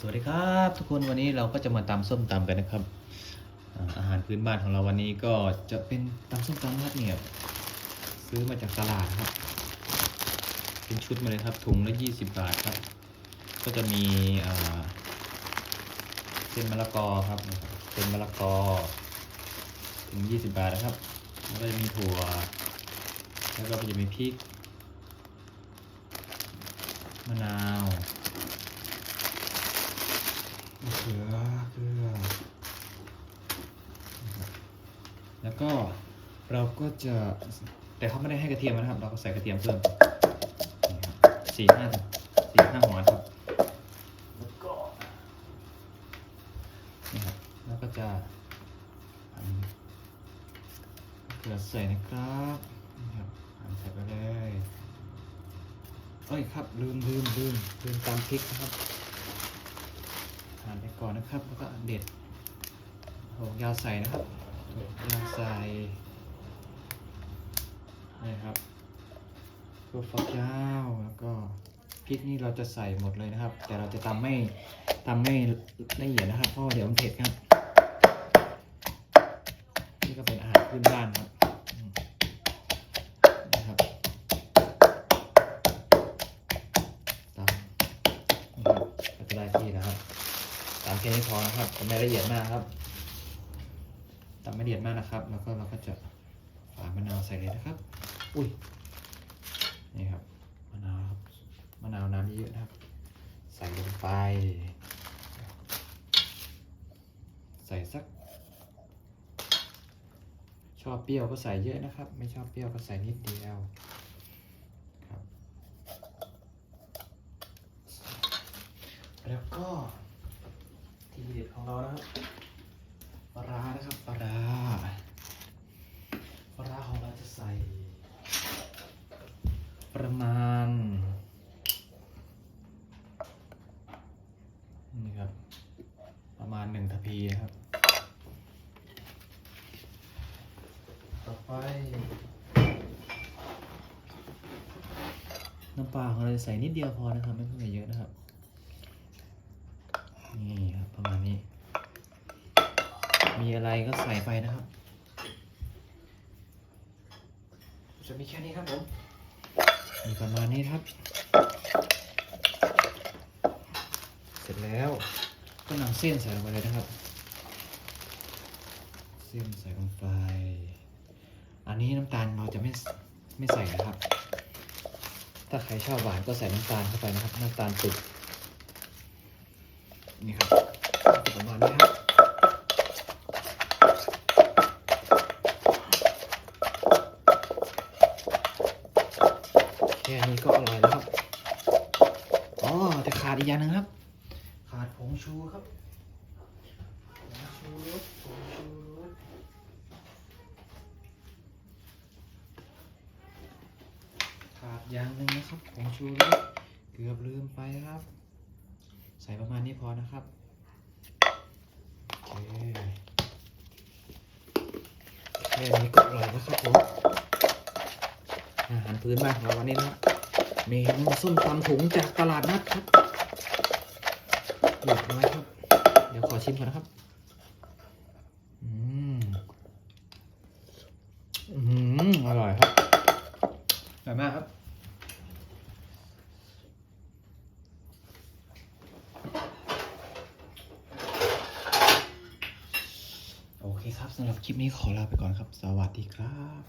สวัสดีครับทุกคนวันนี้เราก็จะมาตำส้มตำกันนะครับ อาหารพื้นบ้านของเราวันนี้ก็จะเป็นตำส้มตำครับเนี่ยซื้อมาจากตลาดครับ เป็นชุดมาเลยครับถุงละ20 บาทครับ ก็จะมีเส้นมะละกอครับเส้นมะละกอถึง 20 บาทนะครับแล้วก็จะมีถั่ว แล้วก็จะมีพริกมะนาว ลือเกลือแล้วก็เราก็จะแต่เขาไม่ได้ให้กระเทียมนะครับ เราก็ใส่กระเทียมเพิ่มสี่ห้าสี่ห้าหัวนะครับแล้วก็นี่ครับแล้วก็จะเกลือใส่นะครับนี่ครับใส่ไปเลยเอ้ยครับลืมลืมลืมลืมตามพริกนะครับานไปก่อนนะครับ แล้วก็เด็ดหกยาวใส่นะครับหกยาวใส่นะครับตัวฝักยาวแล้วก็พริกนี่เราจะใส่หมดเลยนะครับ แต่เราจะตำไม่ตำไม่ละเอียดนะครับเพราะเดี๋ยวมันเผ็ดครับ นี่ก็เป็นอาหารพื้นบ้านครับอืมนะครับตำนะครับก็จะได้ที่นะครับ ตามแค่นี้พอนะครับจะไม่ละเอียดมากครับตามไม่ละเอียดมากนะครับ แล้วก็เราก็จะฝามะนาวใส่เลยนะครับ อุ้ยนี่ครับมะนาวครับมะนาวน้ำเยอะๆนะครับ ใส่ลงไป ใส่สัก ชอบเปรี้ยวก็ใส่เยอะนะครับ ไม่ชอบเปรี้ยวก็ใส่นิดเดียวครับแล้วก็ ทีเด็ดของเรานะครับปลาร้านะครับปลาปลาร้าของเราจะใส่ ประมาณนี่ครับประมาณหนึ่งทพพีนะครับ ต่อไป น้ำปลาของเราจะใส่นิดเดียวพอนะครับ ไม่ต้องใส่เยอะนะครับ นี่ครับประมาณนี้ มีอะไร ก็ใส่ไปนะครับ จะมีแค่นี้ครับผมมีประมาณนี้ครับ เสร็จแล้วก็นำเส้นใส่ลงไปเลยนะครับ เส้นใส่ลงไป อันนี้น้ำตาลเราจะไม่ไม่ใส่นะครับ ถ้าใครชอบหวานก็ใส่น้ำตาลเข้าไปนะครับ น้ำตาลตึกนี่ครับประมาณนี้ครับ แค่นี้ก็อร่อยแล้วครับ อ๋อแต่ขาดอีกอย่างหนึงครับ ขาดผงชูครับผงชูรสผงชูรสขาดอย่างหนึ่งนะครับผงชูรสเกือบลืมไปครับ ใส่ประมาณนี้พอนะครับโอเคแค่นี้ก็อร่อยแล้วครับผม อาหารพื้นบ้านของเราวันนี้นะเมนูส้มตำถุงจากตลาดนัดครับเรียบร้อยครับ เดี๋ยวขอชิมก่อนนะครับ อืมอืมอร่อยครับอร่อยมากครับโอเคครับสำหรับคลิปนี้ขอลาไปก่อนครับ สวัสดีครับ